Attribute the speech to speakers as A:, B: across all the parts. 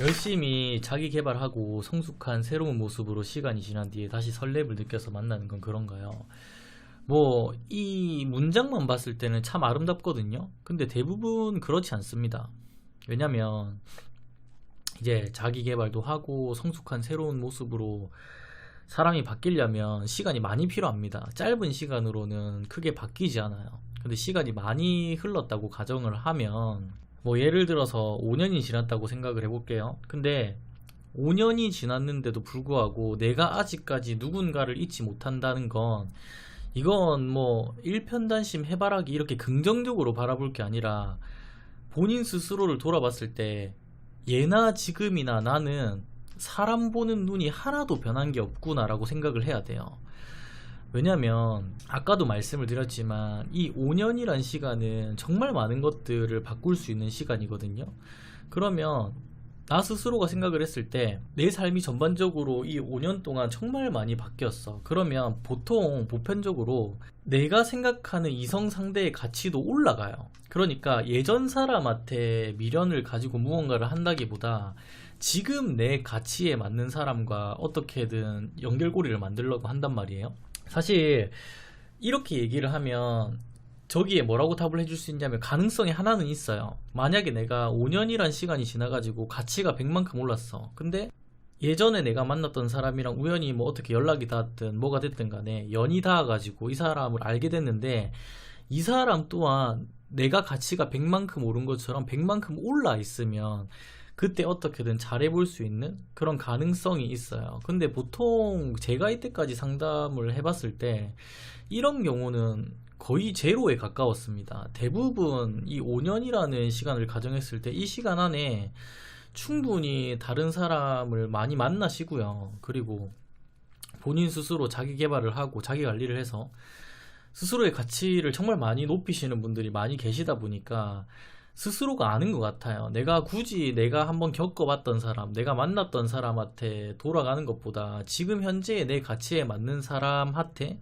A: 열심히 자기 개발하고 성숙한 새로운 모습으로 시간이 지난 뒤에 다시 설렘을 느껴서 만나는 건 그런가요? 뭐, 이 문장만 봤을 때는 참 아름답거든요? 근데 대부분 그렇지 않습니다. 왜냐면, 이제 자기 개발도 하고 성숙한 새로운 모습으로 사람이 바뀌려면 시간이 많이 필요합니다. 짧은 시간으로는 크게 바뀌지 않아요. 근데 시간이 많이 흘렀다고 가정을 하면 뭐 예를 들어서 5년이 지났다고 생각을 해볼게요. 근데 5년이 지났는데도 불구하고 내가 아직까지 누군가를 잊지 못한다는 건 이건 뭐 일편단심 해바라기 이렇게 긍정적으로 바라볼 게 아니라 본인 스스로를 돌아봤을 때 예나 지금이나 나는 사람 보는 눈이 하나도 변한 게 없구나라고 생각을 해야 돼요. 왜냐면 아까도 말씀을 드렸지만 이 5년이란 시간은 정말 많은 것들을 바꿀 수 있는 시간이거든요. 그러면 나 스스로가 생각을 했을 때 내 삶이 전반적으로 이 5년 동안 정말 많이 바뀌었어. 그러면 보통 보편적으로 내가 생각하는 이성 상대의 가치도 올라가요. 그러니까 예전 사람한테 미련을 가지고 무언가를 한다기보다 지금 내 가치에 맞는 사람과 어떻게든 연결고리를 만들려고 한단 말이에요. 사실 이렇게 얘기를 하면 저기에 뭐라고 답을 해줄 수 있냐면 가능성이 하나는 있어요. 만약에 내가 5년이란 시간이 지나가지고 가치가 100만큼 올랐어. 근데 예전에 내가 만났던 사람이랑 우연히 뭐 어떻게 연락이 닿았든 뭐가 됐든 간에 연이 닿아가지고 이 사람을 알게 됐는데 이 사람 또한 내가 가치가 100만큼 오른 것처럼 100만큼 올라 있으면 그때 어떻게든 잘해볼 수 있는 그런 가능성이 있어요. 근데 보통 제가 이때까지 상담을 해봤을 때 이런 경우는 거의 제로에 가까웠습니다. 대부분 이 5년이라는 시간을 가정했을 때 이 시간 안에 충분히 다른 사람을 많이 만나시고요. 그리고 본인 스스로 자기 개발을 하고 자기 관리를 해서 스스로의 가치를 정말 많이 높이시는 분들이 많이 계시다 보니까 스스로가 아는 것 같아요. 내가 굳이 내가 한번 겪어봤던 사람, 내가 만났던 사람한테 돌아가는 것보다 지금 현재의 내 가치에 맞는 사람한테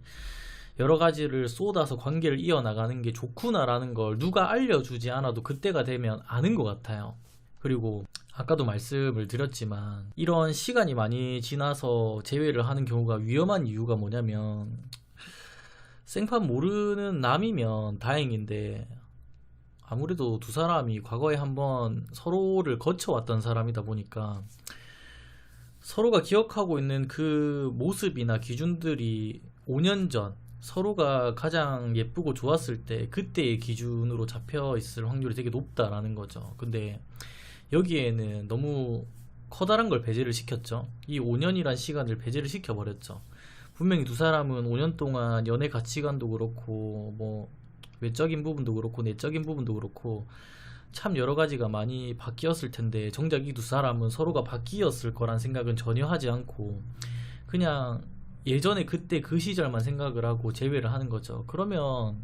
A: 여러 가지를 쏟아서 관계를 이어나가는 게 좋구나라는 걸 누가 알려주지 않아도 그때가 되면 아는 것 같아요. 그리고 아까도 말씀을 드렸지만 이런 시간이 많이 지나서 재회를 하는 경우가 위험한 이유가 뭐냐면 생판 모르는 남이면 다행인데 아무래도 두 사람이 과거에 한번 서로를 거쳐왔던 사람이다 보니까 서로가 기억하고 있는 그 모습이나 기준들이 5년 전 서로가 가장 예쁘고 좋았을 때 그때의 기준으로 잡혀 있을 확률이 되게 높다라는 거죠. 근데 여기에는 너무 커다란 걸 배제를 시켰죠. 이 5년이란 시간을 배제를 시켜버렸죠. 분명히 두 사람은 5년 동안 연애 가치관도 그렇고 뭐 외적인 부분도 그렇고 내적인 부분도 그렇고 참 여러 가지가 많이 바뀌었을 텐데 정작 이 두 사람은 서로가 바뀌었을 거란 생각은 전혀 하지 않고 그냥 예전에 그때 그 시절만 생각을 하고 재회를 하는 거죠. 그러면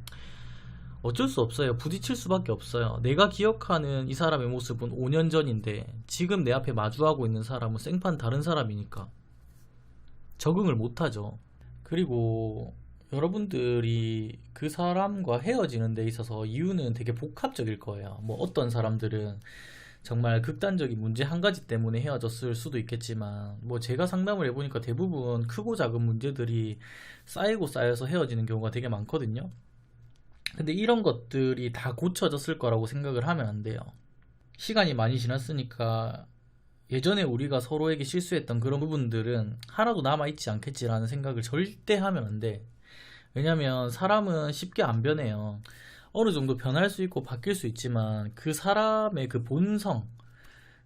A: 어쩔 수 없어요. 부딪힐 수밖에 없어요. 내가 기억하는 이 사람의 모습은 5년 전인데 지금 내 앞에 마주하고 있는 사람은 생판 다른 사람이니까 적응을 못 하죠. 그리고 여러분들이 그 사람과 헤어지는 데 있어서 이유는 되게 복합적일 거예요. 뭐 어떤 사람들은 정말 극단적인 문제 한 가지 때문에 헤어졌을 수도 있겠지만, 뭐 제가 상담을 해보니까 대부분 크고 작은 문제들이 쌓이고 쌓여서 헤어지는 경우가 되게 많거든요. 근데 이런 것들이 다 고쳐졌을 거라고 생각을 하면 안 돼요. 시간이 많이 지났으니까 예전에 우리가 서로에게 실수했던 그런 부분들은 하나도 남아있지 않겠지라는 생각을 절대 하면 안 돼. 왜냐면 사람은 쉽게 안 변해요. 어느 정도 변할 수 있고 바뀔 수 있지만 그 사람의 그 본성,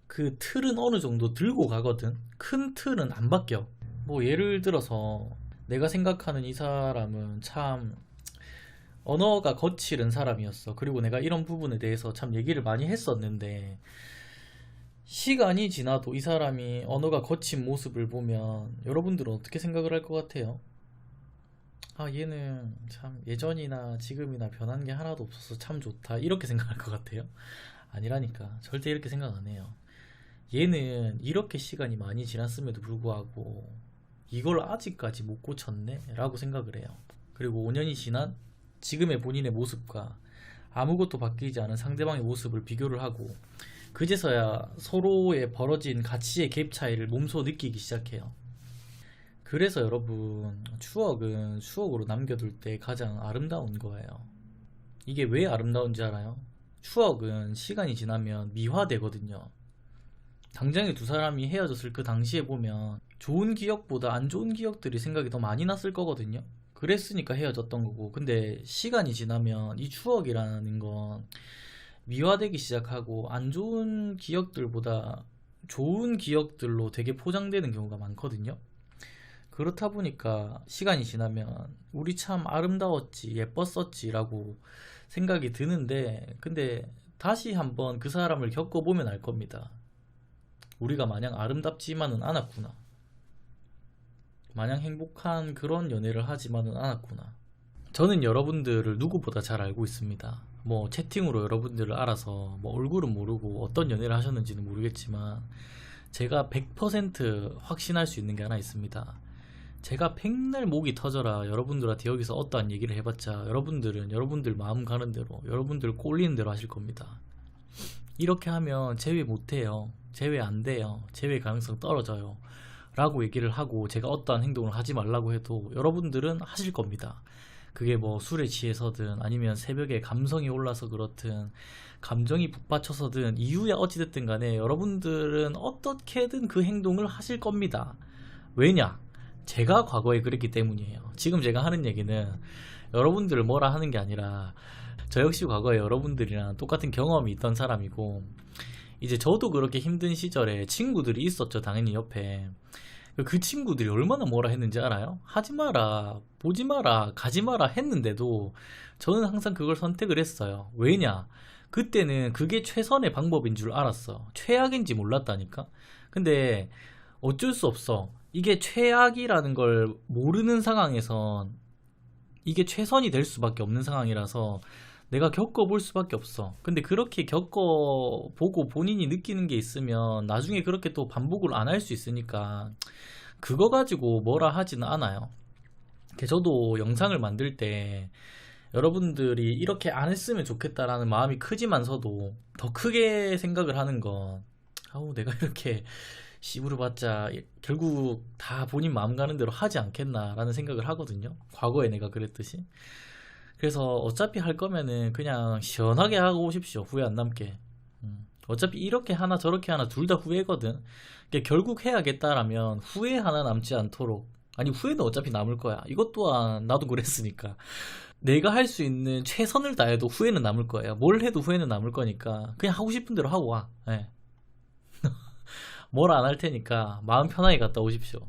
A: 그 틀은 어느 정도 들고 가거든. 큰 틀은 안 바뀌어. 뭐 예를 들어서 내가 생각하는 이 사람은 참 언어가 거칠은 사람이었어. 그리고 내가 이런 부분에 대해서 참 얘기를 많이 했었는데 시간이 지나도 이 사람이 언어가 거친 모습을 보면 여러분들은 어떻게 생각을 할 것 같아요? 아, 얘는 참 예전이나 지금이나 변한 게 하나도 없어서 참 좋다. 이렇게 생각할 것 같아요. 아니라니까. 절대 이렇게 생각 안 해요. 얘는 이렇게 시간이 많이 지났음에도 불구하고 이걸 아직까지 못 고쳤네? 라고 생각을 해요. 그리고 5년이 지난 지금의 본인의 모습과 아무것도 바뀌지 않은 상대방의 모습을 비교를 하고 그제서야 서로의 벌어진 가치의 갭 차이를 몸소 느끼기 시작해요. 그래서 여러분, 추억은 추억으로 남겨둘 때 가장 아름다운 거예요. 이게 왜 아름다운지 알아요? 추억은 시간이 지나면 미화되거든요. 당장에 두 사람이 헤어졌을 그 당시에 보면 좋은 기억보다 안 좋은 기억들이 생각이 더 많이 났을 거거든요. 그랬으니까 헤어졌던 거고. 근데 시간이 지나면 이 추억이라는 건 미화되기 시작하고 안 좋은 기억들보다 좋은 기억들로 되게 포장되는 경우가 많거든요. 그렇다 보니까 시간이 지나면 우리 참 아름다웠지, 예뻤었지라고 생각이 드는데, 근데 다시 한번 그 사람을 겪어보면 알 겁니다. 우리가 마냥 아름답지만은 않았구나. 마냥 행복한 그런 연애를 하지만은 않았구나. 저는 여러분들을 누구보다 잘 알고 있습니다. 뭐 채팅으로 여러분들을 알아서 뭐 얼굴은 모르고 어떤 연애를 하셨는지는 모르겠지만 제가 100% 확신할 수 있는 게 하나 있습니다. 제가 백날 목이 터져라 여러분들한테 여기서 어떠한 얘기를 해봤자 여러분들은 여러분들 마음 가는 대로 여러분들 꼴리는 대로 하실 겁니다. 이렇게 하면 제외 못해요. 제외 안 돼요. 제외 가능성 떨어져요. 라고 얘기를 하고 제가 어떠한 행동을 하지 말라고 해도 여러분들은 하실 겁니다. 그게 뭐 술에 취해서든 아니면 새벽에 감성이 올라서 그렇든 감정이 북받쳐서든 이유야 어찌됐든 간에 여러분들은 어떻게든 그 행동을 하실 겁니다. 왜냐? 제가 과거에 그랬기 때문이에요. 지금 제가 하는 얘기는 여러분들을 뭐라 하는 게 아니라 저 역시 과거에 여러분들이랑 똑같은 경험이 있던 사람이고 이제 저도 그렇게 힘든 시절에 친구들이 있었죠. 당연히 옆에. 그 친구들이 얼마나 뭐라 했는지 알아요? 하지 마라, 보지 마라, 가지 마라 했는데도 저는 항상 그걸 선택을 했어요. 왜냐? 그때는 그게 최선의 방법인 줄 알았어. 최악인지 몰랐다니까? 근데 어쩔 수 없어. 이게 최악이라는 걸 모르는 상황에선 이게 최선이 될 수밖에 없는 상황이라서 내가 겪어볼 수밖에 없어. 근데 그렇게 겪어보고 본인이 느끼는 게 있으면 나중에 그렇게 또 반복을 안 할 수 있으니까 그거 가지고 뭐라 하지는 않아요. 저도 영상을 만들 때 여러분들이 이렇게 안 했으면 좋겠다라는 마음이 크지만서도 더 크게 생각을 하는 건 아우 내가 이렇게 받자 결국 다 본인 마음 가는 대로 하지 않겠나라는 생각을 하거든요. 과거에 내가 그랬듯이. 그래서 어차피 할 거면은 그냥 시원하게 하고 오십시오. 후회 안 남게. 음. 어차피 이렇게 하나 저렇게 하나 둘 다 후회거든. 그러니까 결국 해야겠다라면 후회 하나 남지 않도록. 아니 후회는 어차피 남을 거야. 이것 또한 나도 그랬으니까. 내가 할 수 있는 최선을 다해도 후회는 남을 거예요. 뭘 해도 후회는 남을 거니까 그냥 하고 싶은 대로 하고 와. 예. 뭘 안 할 테니까 마음 편하게 갔다 오십시오.